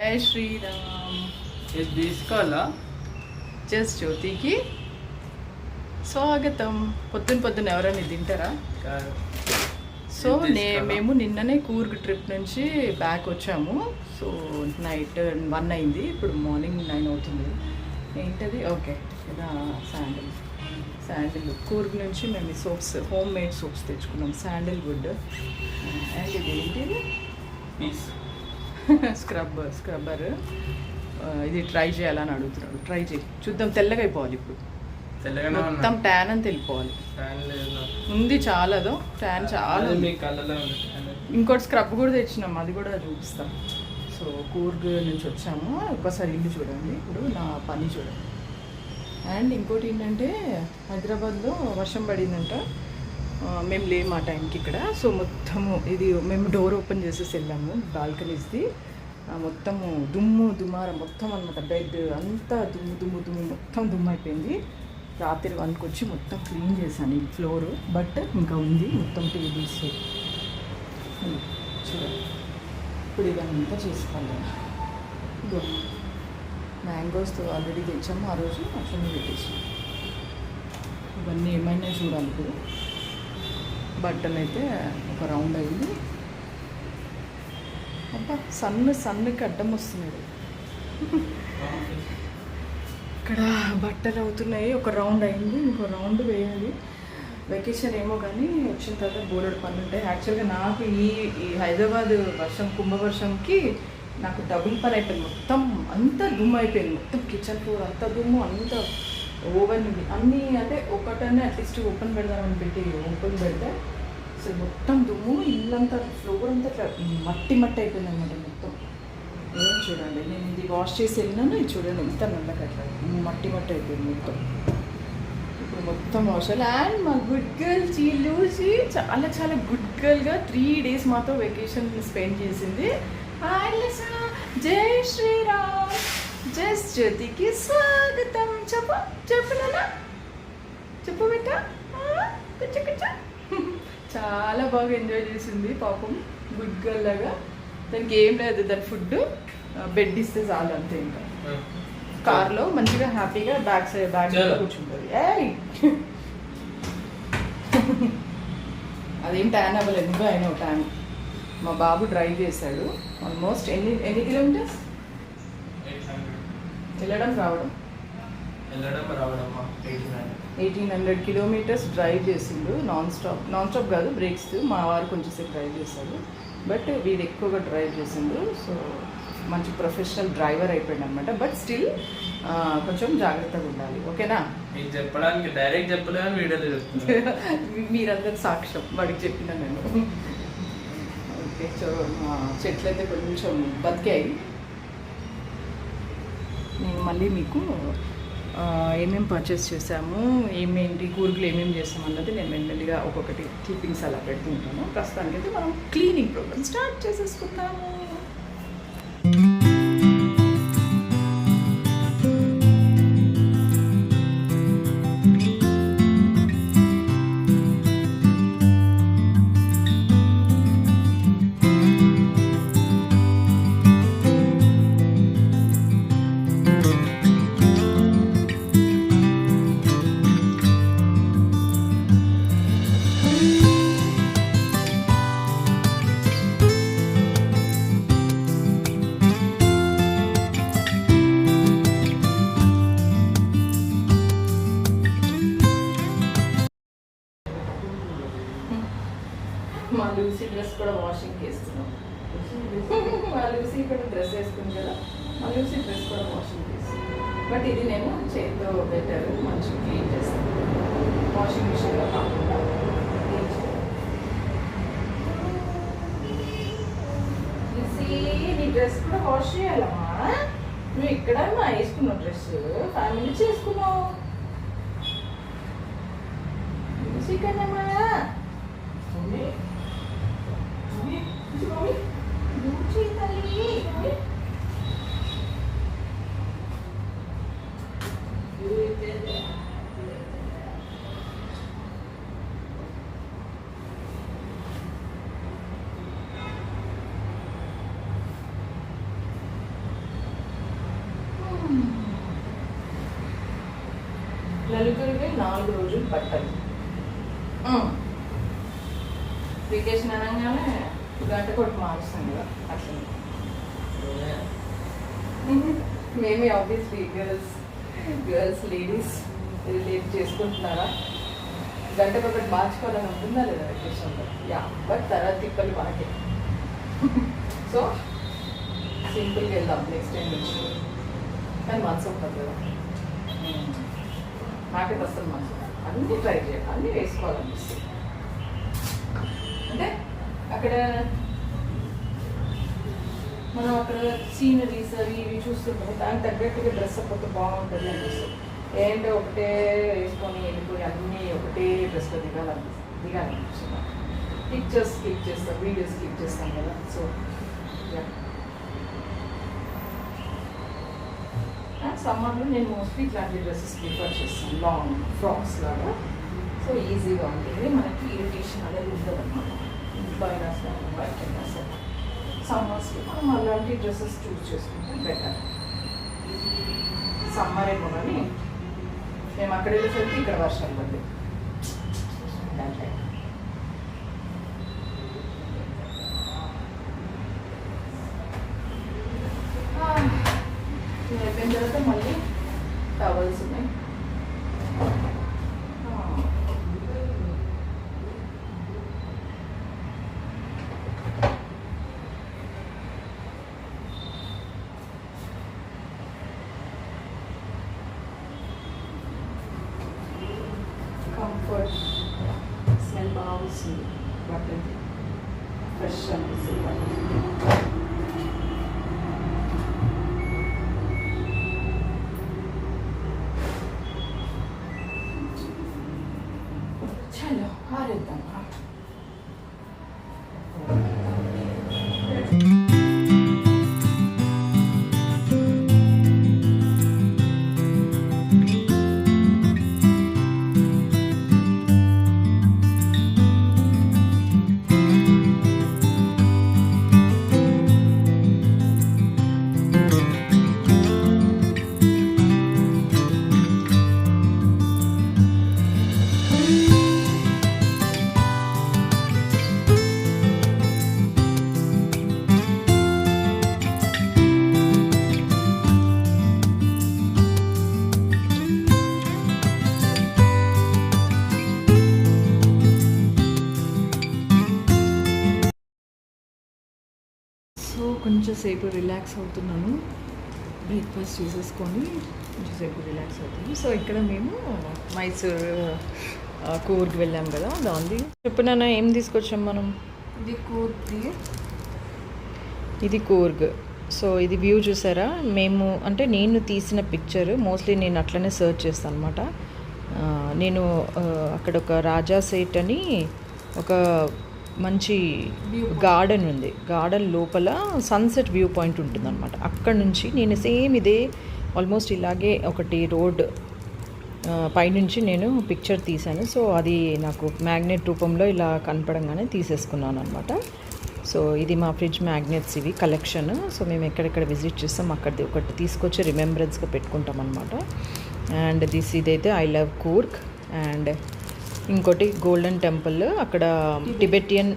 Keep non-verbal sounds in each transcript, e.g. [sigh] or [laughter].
జై శ్రీరామ్ ఇది తీసుకోవాలా జస్ట్ జ్యోతికి స్వాగతం పొద్దున పొద్దున ఎవరైనా తింటారా? కాదు. సో నే? మేము నిన్ననే కూర్గ్ ట్రిప్ నుంచి బ్యాక్ వచ్చాము. సో నైట్ వన్ అయింది. ఇప్పుడు మార్నింగ్ నైన్ అవుతుంది. ఏంటది? ఓకే. ఇదా శాండిల్. శాండిల్. కూర్గ్ నుంచి మేము సోప్స్ హోమ్ మేడ్ సోప్స్ తెచ్చుకున్నాం. Sandalwood. అండ్ ఇది ఏంటిది పీస్. [laughs] స్క్రబ్ స్క్రబ్బర్ ఇది ట్రై చేయాలని అడుగుతున్నాడు. ట్రై చేయి. చూద్దాం తెల్లగా అయిపోవాలి ఇప్పుడు. మొత్తం. ట్యాన్ అని తెలిపోవాలి. ఉంది చాలా అదో ట్యాన్ చాలా. ఇంకోటి స్క్రబ్ కూడా తెచ్చినాం. అది కూడా చూపిస్తాం. సో కూర్గ్ నుంచి వచ్చాము. ఒక్కసారి ఇల్లు చూడండి. ఇప్పుడు నా పని చూడండి. అండ్ ఇంకోటి ఏంటంటే హైదరాబాద్లో వర్షం పడిందంట. మేము లేము ఆ టైంకి ఇక్కడ. సో మొత్తము ఇది మేము డోర్ ఓపెన్ చేసేసి వెళ్ళాము బాల్కనీస్ది. మొత్తము దుమ్ము దుమారం మొత్తం అనమాట బెడ్ అంతా దుమ్ము దుమ్ము దుమ్ము మొత్తం దుమ్ము అయిపోయింది. రాత్రి వన్కి వచ్చి మొత్తం క్లీన్ చేశాను ఈ ఫ్లోర్. బట్ ఇంకా ఉంది మొత్తం టేబుల్స్. చూడండి. ఇప్పుడు ఇదంతా చేసుకోవాలి. ఇదో మ్యాంగోస్ ఆల్రెడీ తెచ్చాము. ఆ రోజు అట్లనే పెట్టేసాం. ఇవన్నీ ఏమైనా చూడాలి ఇప్పుడు. బట్టన్ అయితే ఒక రౌండ్ అయింది. అబ్బా సన్ సన్నుకి అడ్డం వస్తున్నాడు ఇక్కడ బట్టలు అవుతున్నాయి. ఒక రౌండ్ అయింది. ఇంకో రౌండ్ వేయాలి. వెకేషన్ ఏమో కానీ వచ్చిన తర్వాత బోలెడు పనులు ఉంటాయి. యాక్చువల్గా నాకు ఈ ఈ హైదరాబాద్ వర్షం కుంభవర్షంకి నాకు డబుల్ పని అయిపోయింది. మొత్తం అంతా దుమ్ము అయిపోయింది. మొత్తం కిచెన్ ఫ్లోర్ అంతా దుమ్ము అంత ఓవెన్ అన్నీ అంటే ఒకటనే అట్లీస్ట్ ఓపెన్ పెడదామని పెట్టి ఓపెన్ పెడితే అసలు మొత్తం దుమ్ము ఇల్లంతా ఫ్లోర్ అంతా మట్టి మట్టి అయిపోయింది అనమాట మొత్తం. ఏం చూడండి నేను ఇది వాష్ చేసి వెళ్ళినాను ఇది చూడండి ఎంత నల్లకట్ల మట్టి మట్టి అయిపోయింది మొత్తం. ఇప్పుడు మొత్తం వాష్ అండ్ మా గుడ్ గర్ల్ చీలూసి చాలా చాలా గుడ్ గర్ల్గా త్రీ డేస్ మాతో వెకేషన్ స్పెండ్ చేసింది. జై శ్రీరామ్. జస్ జ్యోతికి స్వాగతం. చెప్పు చెప్పు నాన్న. చెప్పు బిడ్డ కూర్చో కూర్చో. చాలా బాగా ఎంజాయ్ చేసింది పాపం. గుడ్ గర్ల్ లాగా. దానికి ఏం లేదు దాని ఫుడ్ బెడ్ ఇస్తే చాలు అంతే ఇంకా. కార్లో మంచిగా హ్యాపీగా బ్యాక్ సైడ్ బ్యాక్ చలో. కూర్చుంటుంది. అదేం ట్యాన్ అవ్వలేదు. ఇంకా అయినా ట్యాన్ మా బాబు డ్రైవ్ చేశాడు. ఆల్మోస్ట్ ఎన్ని ఎన్ని కిలోమీటర్స్ వెళ్ళడం రావడం. వెళ్ళడం nine eighteen hundred kilometres drive చేసిండు నాన్ స్టాప్ నాన్ స్టాప్ కాదు బ్రేక్స్ మా వారు కొంచెం సేపు డ్రైవ్ చేశాడు బట్ వీడు ఎక్కువగా డ్రైవ్ చేసిండు సో మంచి ప్రొఫెషనల్ డ్రైవర్ అయిపోయాడు అనమాట బట్ స్టిల్ కొంచెం జాగ్రత్తగా ఉండాలి. ఓకేనా? మీకు చెప్పడానికి డైరెక్ట్ చెప్పలేదు వీడియోలో చెప్తున్నా. [laughs] మీరందరూ సాక్ష్యం వాడికి చెప్పిన నేను. [laughs] ఓకే చెట్లు అయితే కొంచెం బతికాయి. నేను మళ్ళీ మీకు ఏమేమి ఏమేం పర్చేస్ చేసాము ఏమేంటి కూరగులు ఏమేమి చేసాము అన్నది నేను మెల్లమెల్లిగా ఒక్కొక్కటి క్లిప్పింగ్స్ అలా పెడుతూ ఉంటాను. ప్రస్తుతానికైతే మనం క్లీనింగ్ ప్రోగ్రామ్ స్టార్ట్ చేసేసుకుందాము. చేతితో పెట్టారు మంచి క్లీన్ చేస్తాను వాషింగ్ మిషన్లో కాకుండా నీ డ్రెస్ కూడా వాష్ చేయాలమ్మా. నువ్వు ఇక్కడ మా వేసుకున్నావు డ్రెస్ ఫ్యామిలీ చేసుకున్నావు చికెన్ అమ్మా కన్నమ్మా మమ్మీ మమ్మీ ఇది మమ్మీ లూచి తల్లి మమ్మీ నలుగురికి నాలుగు రోజులు పట్టాలి వెకేషన్ అనగానే గంట కొట్టు మారుస్తాం కదా అట్లా [laughs] మేమే obviously girls girls ladies relate చేసుకుంటున్నారా? గంటకు ఒకటి మార్చుకోవాలని ఉంటుందా లేదా వెకేషన్లో యా బట్ తర్వాత తిప్పలు మనకే. [laughs] సో సింపుల్గా వెళ్దాం నెక్స్ట్ టైం నుంచి కానీ మనసు ఉంటుంది కదా. మ్మ్. నాకైతే అసలు మనసు అన్నీ ట్రై చేయాలి. అన్నీ వేసుకోవాలనిపిస్తుంది. అంటే అక్కడ మనం అక్కడ సీనరీస్ అవి ఇవి చూస్తుంటాం దానికి తగ్గట్టుగా డ్రెస్ అప్పుడు బాగుంటుంది అనిపిస్తుంది. ఏంటో ఒకటే వేసుకొని వెళ్ళిపోయి అన్నీ ఒకటే డ్రెస్లో దిగాలనిపిస్తుంది. దిగాలనిపిస్తుంది. పిక్చర్స్ క్లిక్ చేస్తాం వీడియోస్ క్లిక్ చేస్తాం కదా. సో సమ్మర్లో నేను మోస్ట్లీ ఇట్లాంటి డ్రెస్సెస్ ప్రిఫర్ చేస్తాను లాంగ్ ఫ్రాక్స్ లాగా సో ఈజీగా ఉంటుంది మనకి ఇరిటేషన్ అనేది ఉండదు అనమాట ఇంట్లో అయినా సరే బయట అయినా సరే సమ్మర్స్కి మనం అలాంటి డ్రెస్సెస్ చూస్ చేసుకుంటే బెటర్ సమ్మర్ ఏమో కానీ మేము అక్కడ వెళ్ళేసరికి ఇక్కడ వర్షాలు పడ్డాయి దాంట్లో ఇది అయిపోయిన తర్వాత మళ్ళీ టవల్స్ ఉన్నాయి ఆ. కంఫర్ట్ స్మెల్ బాగా వస్తుంది బట్టలు ఫ్రెష్ అనిపిస్తుంది బట్టలు చలో కొంచెం సేపు రిలాక్స్ అవుతున్నాను. బ్రేక్ఫాస్ట్ చేసేసుకొని కొంచెం సేపు రిలాక్స్ అవుతుంది సో ఇక్కడ మేము మైసూర్ ఆ, కూర్గ్ వెళ్ళాం కదా దాన్ని చెప్పు నాన్న ఏం తీసుకొచ్చాం మనం? ఇది కూర్తి ఇది కూర్గ్. సో ఇది వ్యూ చూసారా? మేము అంటే నేను తీసిన పిక్చర్ మోస్ట్లీ నేను అట్లనే సర్చ్ చేస్తాను అనమాట నేను అక్కడ ఒక రాజా సేట్ అని ఒక మంచి గార్డెన్ ఉంది. గార్డెన్ లోపల సన్సెట్ వ్యూ పాయింట్ ఉంటుందన్నమాట. అక్కడ నుంచి నేను సేమ్ ఇదే ఆల్మోస్ట్ ఇలాగే ఒకటి రోడ్ పైనుంచి నేను పిక్చర్ తీశాను. సో అది నాకు మ్యాగ్నెట్ రూపంలో ఇలా కనపడంగానే తీసేసుకున్నాను అనమాట సో ఇది మా ఫ్రిడ్జ్ మ్యాగ్నెట్స్ ఇవి కలెక్షన్ సో మేము ఎక్కడెక్కడ విజిట్ చేస్తాం అక్కడిది ఒకటి తీసుకొచ్చి రిమెంబరెన్స్గా పెట్టుకుంటాం అనమాట అండ్ దిస్ ఇదైతే ఐ లవ్ కూర్క్ అండ్ ఇంకోటి గోల్డెన్ టెంపుల్ అక్కడ టిబెటియన్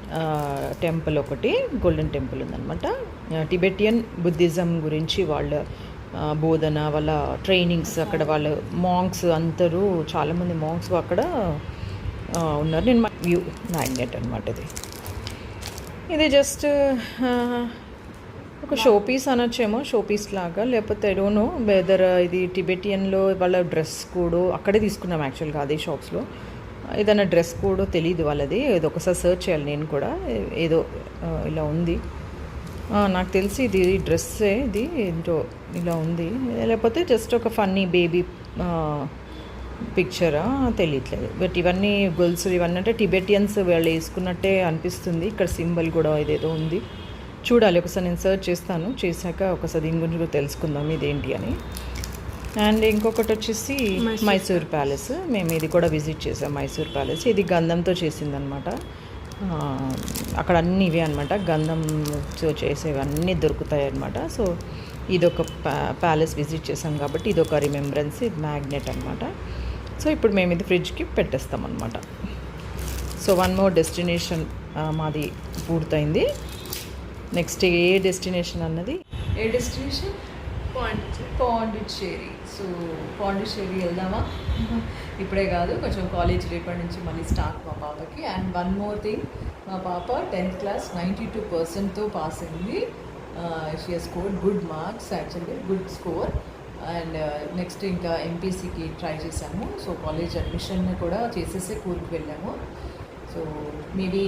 టెంపుల్ ఒకటి గోల్డెన్ టెంపుల్ ఉందన్నమాట. టిబెటియన్ బుద్ధిజం గురించి వాళ్ళ బోధన వాళ్ళ ట్రైనింగ్స్ అక్కడ వాళ్ళ మాంగ్స్ అందరూ చాలామంది మాంగ్స్ అక్కడ ఉన్నారు. నేను వ్యూ మ్యాగ్నెట్ అనమాట ఇది. ఇది జస్ట్ ఒక షో పీస్ అనొచ్చేమో షో పీస్ లాగా. లేకపోతే డోనో వెదర్ ఇది టిబెటియన్లో వాళ్ళ డ్రెస్ కోడ్ అక్కడే తీసుకున్నాం యాక్చువల్గా అదే షాప్స్లో. ఏదైనా డ్రెస్ కోడ్ తెలియదు వాళ్ళది. ఏదో ఒకసారి సర్చ్ చేయాలి నేను కూడా. ఏదో ఇలా ఉంది. నాకు తెలిసి ఇది డ్రెస్సే ఇది ఏంటో ఇలా ఉంది. లేకపోతే జస్ట్ ఒక ఫన్నీ బేబీ పిక్చరా తెలియట్లేదు. బట్ ఇవన్నీ గొలుసు ఇవన్నీ అంటే టిబెటియన్స్ వాళ్ళు వేసుకున్నట్టే అనిపిస్తుంది. ఇక్కడ సింబల్ కూడా ఇదేదో ఉంది. చూడాలి ఒకసారి నేను సర్చ్ చేస్తాను. చేశాక ఒకసారి దీని గురించి కూడా తెలుసుకుందాం ఇదేంటి అని. అండ్ ఇంకొకటి వచ్చేసి మైసూర్ ప్యాలెస్ మేము ఇది కూడా విజిట్ చేసాం మైసూర్ ప్యాలెస్ ఇది గంధంతో చేసిందనమాట ఆ, అక్కడ అన్నీ ఇవే అనమాట గంధంతో చేసేవి అన్నీ దొరుకుతాయి అనమాట సో ఇదొక ప్యా ప్యాలెస్ విజిట్ చేసాం కాబట్టి ఇదొక రిమెంబరెన్స్ ఇది మ్యాగ్నెట్ అనమాట సో ఇప్పుడు మేము ఇది ఫ్రిడ్జ్కి పెట్టేస్తాం అనమాట సో వన్ మోర్ డెస్టినేషన్ మాది పూర్తయింది. నెక్స్ట్ ఏ డెస్టినేషన్ అన్నది? ఏ డెస్టినేషన్ పాండిచ్చేరి సో పాండిచ్చేరి వెళ్దామా? ఇప్పుడే కాదు కొంచెం కాలేజ్ రేపటి నుంచి మళ్ళీ స్టార్ట్ మా పాపకి. అండ్ వన్ మోర్ థింగ్ మా పాప టెన్త్ క్లాస్ నైంటీ టూ పర్సెంట్తో పాస్ అయింది. She score good marks actually good score and next ఇంకా ఎంపీసీకి ట్రై చేశాము. సో కాలేజ్ అడ్మిషన్ కూడా చేసేసే కూర్పు వెళ్ళాము. సో మేబీ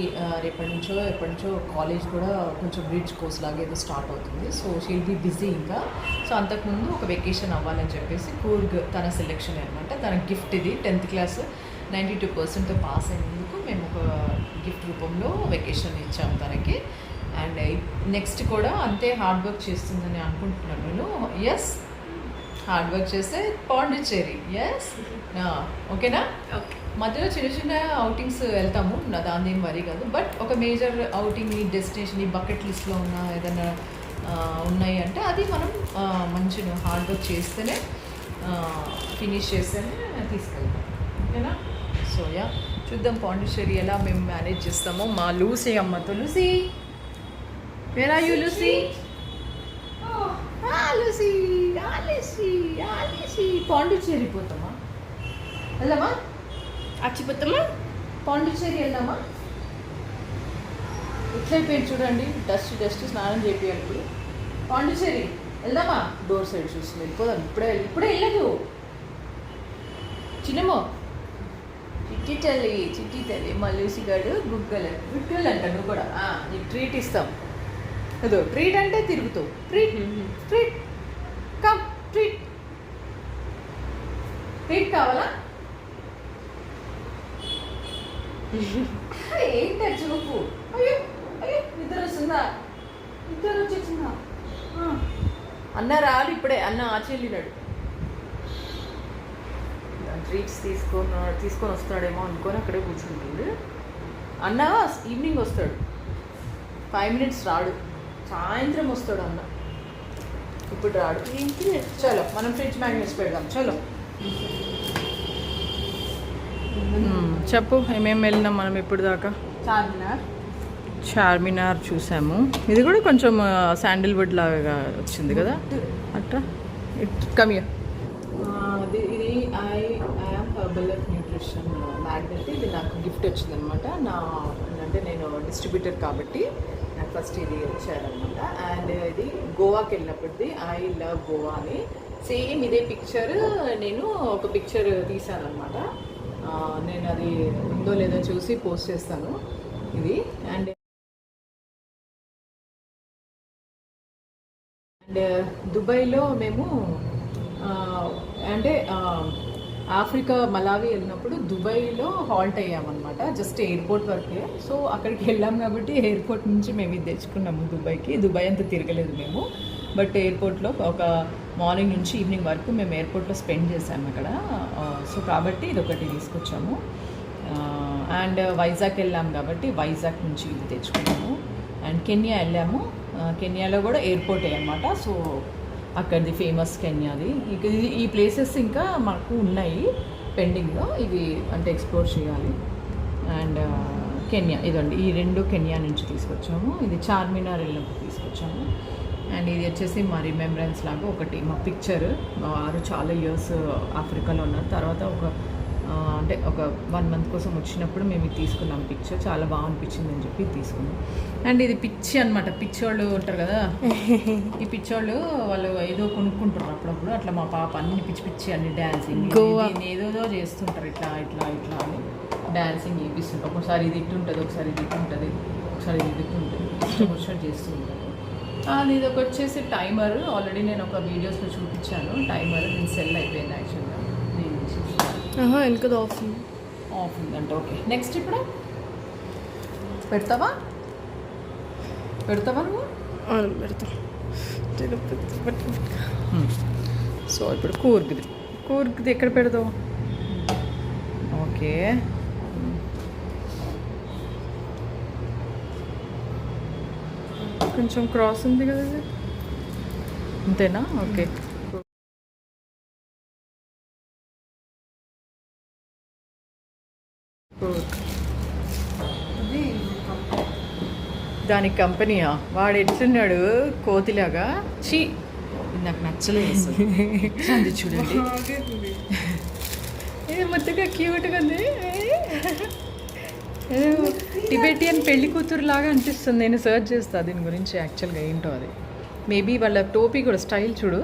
రేపటి నుంచో ఎప్పటి నుంచో కాలేజ్ కూడా కొంచెం బ్రిడ్జ్ కోర్స్ లాగా ఏదో స్టార్ట్ అవుతుంది. సో షీల్ బీ బిజీ ఇంకా. సో అంతకుముందు ఒక వెకేషన్ అవ్వాలని చెప్పేసి కూర్గ్ తన సెలెక్షన్ అనమాట తన గిఫ్ట్ ఇది. టెన్త్ క్లాస్ నైంటీ టూ పర్సెంట్తో పాస్ అయినందుకు మేము ఒక గిఫ్ట్ రూపంలో వెకేషన్ ఇచ్చాము తనకి. అండ్ నెక్స్ట్ కూడా అంతే హార్డ్ వర్క్ చేస్తుందని అనుకుంటున్నాను నేను. ఎస్ హార్డ్ వర్క్ చేస్తే పాండిచ్చేరి. ఎస్ ఓకేనా ఓకే మధ్యలో చిన్న చిన్న అవుటింగ్స్ వెళ్తాము. నా దాని ఏం వరీ కాదు. బట్ ఒక మేజర్ అవుటింగ్ ఈ డెస్టినేషన్ ఈ బకెట్ లిస్ట్లో ఉన్న ఏదైనా ఉన్నాయి అంటే అది మనం ఆ, మంచిగా హార్డ్ వర్క్ చేస్తేనే ఫినిష్ చేస్తేనే తీసుకెళ్తాం. ఓకేనా? సో యా చూద్దాం పాండిచ్చేరి ఎలా మేము మేనేజ్ చేస్తామో. మా లూసీ అమ్మతో. Lucy! Where are you Lucy Lucy Lucy Lucy Pondicherry పోతామా? వెళ్దామా? అచ్చిపోతామా పాండిచ్చేరి వెళ్దామా ఎట్లయిపోయింది చూడండి. డస్ట్ డస్ట్ స్నానం చేయాలి ఇప్పుడు పాండిచ్చేరి వెళ్దామా? డోర్ సైడ్ చూస్తుంది. వెళ్ళిపోదాం. ఇప్పుడే వెళ్ళి- ఇప్పుడే వెళ్ళదు. చిన్నమో చిట్టి తల్లి చిట్టి తల్లి మా లూసిగాడు గుగ్గలు గుగ్గలు అంట నువ్వు కూడా. నీకు ట్రీట్ ఇస్తాం. అదో ట్రీట్ అంటే తిరుగుతావు treat treat come treat treat కావాలా? ఏంటి చూపు? అయ్యో అయ్యో నిద్ర వస్తుందా? నిద్ర వచ్చేసిందా. అన్న రాడు ఇప్పుడే అన్న ఆచి వెళ్ళినాడు ట్రీట్స్ తీసుకొని తీసుకొని వస్తాడేమో అనుకొని అక్కడే కూర్చుంటుంది. అన్న ఈవినింగ్ వస్తాడు. ఫైవ్ మినిట్స్ రాడు. సాయంత్రం వస్తాడు అన్న. ఇప్పుడు రాడు. చలో మనం ఫ్రిడ్జ్ మ్యాగ్నెట్స్ పెడదాం. చలో. చెప్పు ఏమేమి వెళ్ళినాం మనం ఇప్పుడు దాకా చార్మినార్. చార్మినార్ చూసాము. ఇది కూడా కొంచెం శాండిల్వుడ్ లాగా వచ్చింది కదా? అట్లా ఇట్ కమియా ఇది ఇది I I'm herbal of nutrition magnet. ఇది నాకు గిఫ్ట్ వచ్చింది అనమాట నా అంటే నేను డిస్ట్రిబ్యూటర్ కాబట్టి నాకు ఫస్ట్ ఇది వచ్చారనమాట. అండ్ ఇది గోవాకి వెళ్ళినప్పటిది ఐ లవ్ గోవా అని. సేమ్ ఇదే పిక్చర్ నేను ఒక పిక్చర్ తీశాను అనమాట నేను అది ఉందో లేదో చూసి పోస్ట్ చేస్తాను ఇది. అండ్ అండ్ దుబాయ్లో మేము అంటే ఆఫ్రికా మలావి వెళ్ళినప్పుడు దుబాయ్లో హాల్ట్ అయ్యామన్నమాట జస్ట్ ఎయిర్పోర్ట్ వరకే. సో అక్కడికి వెళ్ళాం కాబట్టి ఎయిర్పోర్ట్ నుంచి మేము ఇది తెచ్చుకున్నాము దుబాయ్కి. దుబాయ్ అంతా తిరగలేదు మేము. బట్ ఎయిర్పోర్ట్లో ఒక మార్నింగ్ నుంచి ఈవినింగ్ వరకు మేము ఎయిర్పోర్ట్లో స్పెండ్ చేసాము అక్కడ. సో కాబట్టి ఇది ఒకటి తీసుకొచ్చాము అండ్ వైజాగ్ వెళ్ళాము కాబట్టి వైజాగ్ నుంచి ఇది తెచ్చుకున్నాము. అండ్ కెన్యా వెళ్ళాము. కెన్యాలో కూడా ఎయిర్పోర్టే అనమాట సో అక్కడిది ఫేమస్ కెన్యాది. ఈ ప్లేసెస్ ఇంకా మాకు ఉన్నాయి పెండింగ్లో. ఇవి అంటే ఎక్స్ప్లోర్ చేయాలి. అండ్ కెన్యా ఇదండి. ఈ రెండు కెన్యా నుంచి తీసుకొచ్చాము. ఇది చార్మినార్ వెళ్ళినప్పుడు తీసుకొచ్చాము. అండ్ ఇది వచ్చేసి మా రిమెంబరెన్స్ లాగా ఒకటి. మా పిక్చర్ మా వారు చాలా ఇయర్స్ ఆఫ్రికాలో ఉన్నారు. తర్వాత ఒక అంటే ఒక వన్ మంత్ కోసం వచ్చినప్పుడు మేము ఇది తీసుకున్నాం పిక్చర్ చాలా బాగా అనిపించింది అని చెప్పి తీసుకున్నాం. అండ్ ఇది పిచ్చి అనమాట పిచ్చోళ్ళు ఉంటారు కదా. [laughs] ఈ పిచ్చోళ్ళు వాళ్ళు ఏదో కొనుక్కుంటారు అప్పుడప్పుడు. అట్లా మా పాప అన్ని పిచ్చి పిచ్చి అన్ని డ్యాన్సింగ్. ఏదోదో చేస్తుంటారు. ఇట్లా ఇట్లా ఇట్లా అని డ్యాన్సింగ్ చేపిస్తుంటారు. ఒకసారి ఇది ఇట్టు ఉంటుంది ఒకసారి ఇది ఇట్టు ఉంటుంది ఒకసారి ఇది ఇట్టు ఉంటుంది ఇష్టం వచ్చినట్టు చేస్తూ ఉంటారు అది ఇది ఒక వచ్చేసి టైమర్ ఆల్రెడీ నేను ఒక వీడియోస్లో చూపించాను. టైమర్ దీని సెల్ అయిపోయింది యాక్చువల్గా నేను వెనకది ఆఫ్ ఉంది ఆఫ్ ఉందంట ఓకే నెక్స్ట్ ఇప్పుడు? పెడతావా? పెడతావా నువ్వు? పెడతాం. సో ఇప్పుడు కూర్గ్ది. కూర్గ్ది ఎక్కడ పెడదావు ఓకే కొంచెం క్రాస్ ఉంది కదా అంతేనా? ఓకే. దాని కంపెనీయా? వాడు ఎట్లున్నాడు? కోతిలాగా? చీ నాకు నచ్చలేదు అది చూడండి. ఏ మొత్తగా క్యూట్గా ఉంది. టిబెటియన్ పెళ్ళి కూతురు లాగా అనిపిస్తుంది. నేను సర్చ్ చేస్తా దీని గురించి యాక్చువల్గా ఏంటో అది. మేబీ వాళ్ళ టోపీ కూడా స్టైల్ చూడు.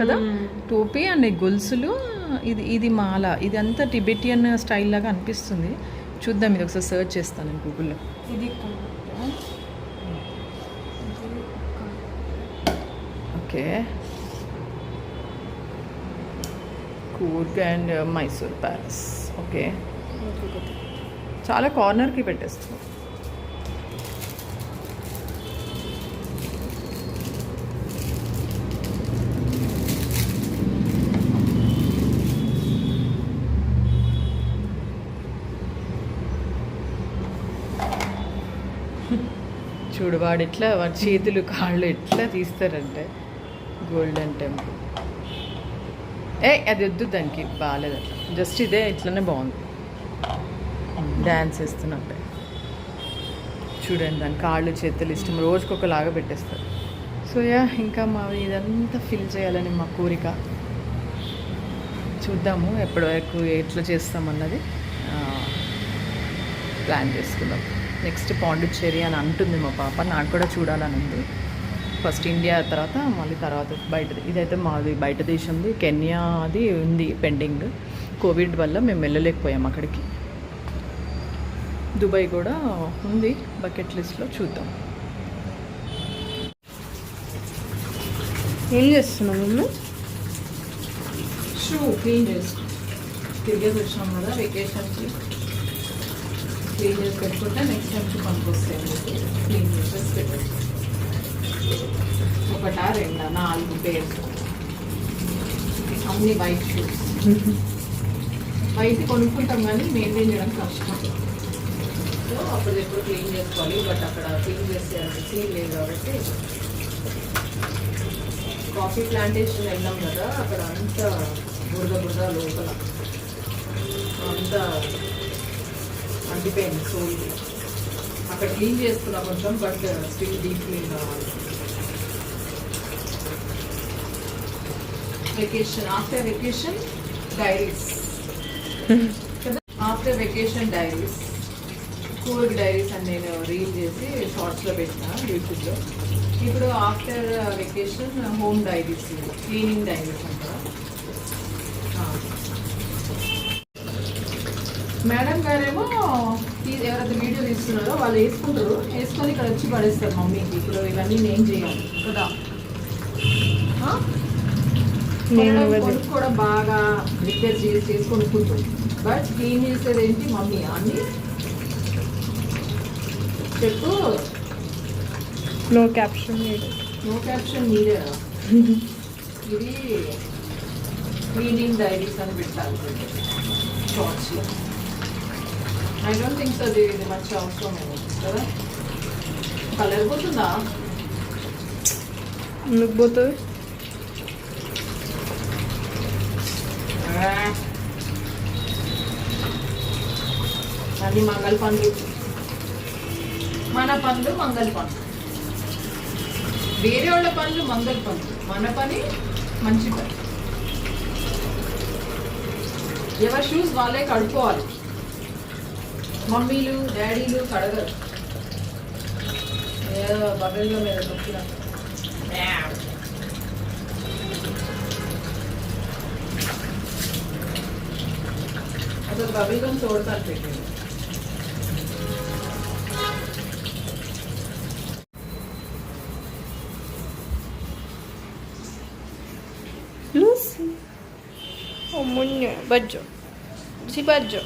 కదా? టోపీ అండ్ గొలుసులు ఇది ఇది మాల. ఇది అంతా టిబెటియన్ స్టైల్ లాగా అనిపిస్తుంది. చూద్దాం ఇది ఒకసారి సర్చ్ చేస్తాను నేను గూగుల్లో ఇది okay. Coorg and Mysore palace. Okay. చాలా కార్నర్కి పెట్టేస్తున్నాం చూడు వాడు ఎట్లా వాడి చేతులు కాళ్ళు ఎట్లా తీస్తారంటే గోల్డెన్ టెంపుల్. ఏ అది వద్దు దానికి బాగాలేదు అట్లా. జస్ట్ ఇదే ఇట్లనే బాగుంది. డ్యాన్స్ వేస్తున్నట్టే చూడండి దాని కాళ్ళు చేతులు ఇష్టం. రోజుకొకలాగా పెట్టేస్తారు. సో యా ఇంకా మా ఇదంతా ఫిల్ చేయాలని మా కోరిక. చూద్దాము ఎప్పటి వరకు ఎట్లా చేస్తామన్నది ప్లాన్ చేసుకుందాం. నెక్స్ట్ పాండిచ్చేరి అని అంటుంది మా పాప. నాకు కూడా చూడాలని ఉంది. ఫస్ట్ ఇండియా తర్వాత మళ్ళీ తర్వాత బయటది. ఇదైతే మాది బయట దేశంది. కెన్యా అది ఉంది పెండింగ్ కోవిడ్ వల్ల మేము వెళ్ళలేకపోయాం అక్కడికి. దుబాయ్ కూడా ఉంది బకెట్ లిస్ట్లో చూద్దాం. ఏం చేస్తున్నావు మమ్మీ షూ క్లీన్ చేసుకో తిరిగేసి వచ్చినాం కదా వెకేషన్కి క్లీన్ చేసి పెట్టుకుంటే నెక్స్ట్ టైంకి పనికొస్తాయి క్లీన్ చేసేసి పెట్టచ్చు ఒకటా రెండా? నాలుగు పేర్స్ అన్ని వైట్ షూస్ వైట్ కొనుక్కుంటాం కానీ మెయింటైన్ చేయడం కష్టం. అప్పుడు ఎప్పుడు క్లీన్ చేసుకోవాలి బట్ అక్కడ క్లీన్ చేసే సీన్ లేదు కాబట్టి కాఫీ ప్లాంటేషన్ వెళ్ళాం కదా అక్కడ అంతా బురద బురద లోపల. అంతా అంటిపోయింది సోల్కి అక్కడ క్లీన్ చేసుకున్నా కొంచెం బట్ స్టిల్ డీప్ క్లీన్ కావాలి. Vacation after vacation diaries after vacation diaries Coorg diaries అని నేను రీల్ చేసి షార్ట్స్లో పెట్టిన యూట్యూబ్లో. ఇప్పుడు after vacation home diaries cleaning diaries అంటారా? మేడం గారేమో ఎవరైతే వీడియో తీస్తున్నారో వాళ్ళు వేసుకుంటారు. వేసుకొని ఇక్కడ వచ్చి పడేస్తారు మమ్మీకి ఇప్పుడు ఇవన్నీ నేను చేయాలి. కదా. కొనుక్కోవడం బాగా రిపేర్ చేసి చేసి కొనుక్కుంటాం బట్ క్లీన్ చేసేది ఏంటి? మమ్మీ. అన్ని చెప్పు నో క్యాప్షన్ నో క్యాప్షన్ మీరే ఇది క్లీనింగ్ డైరీస్ అని పెట్టాలి షార్ట్స్లో ఐ డోంట్ థింక్ అది ఇది మంచి అవసరం కదా కలర్ పోతుందా? ఎందుకు పోతుంది? అది మంగళ పండ్లు మన పనులు మంగళ పనులు. వేరే వాళ్ళ పనులు మంగళ పనులు. మన పని మంచి పని. ఎవరి షూస్ వాళ్ళే కడుక్కోవాలి. మమ్మీలు డాడీలు కడగరు. ఏదో బగల్లో మీద నొక్కినట్టు అసలు బబుల్ గమ్ తోడతాను పెట్టింది. બચજો ખુશી બચજો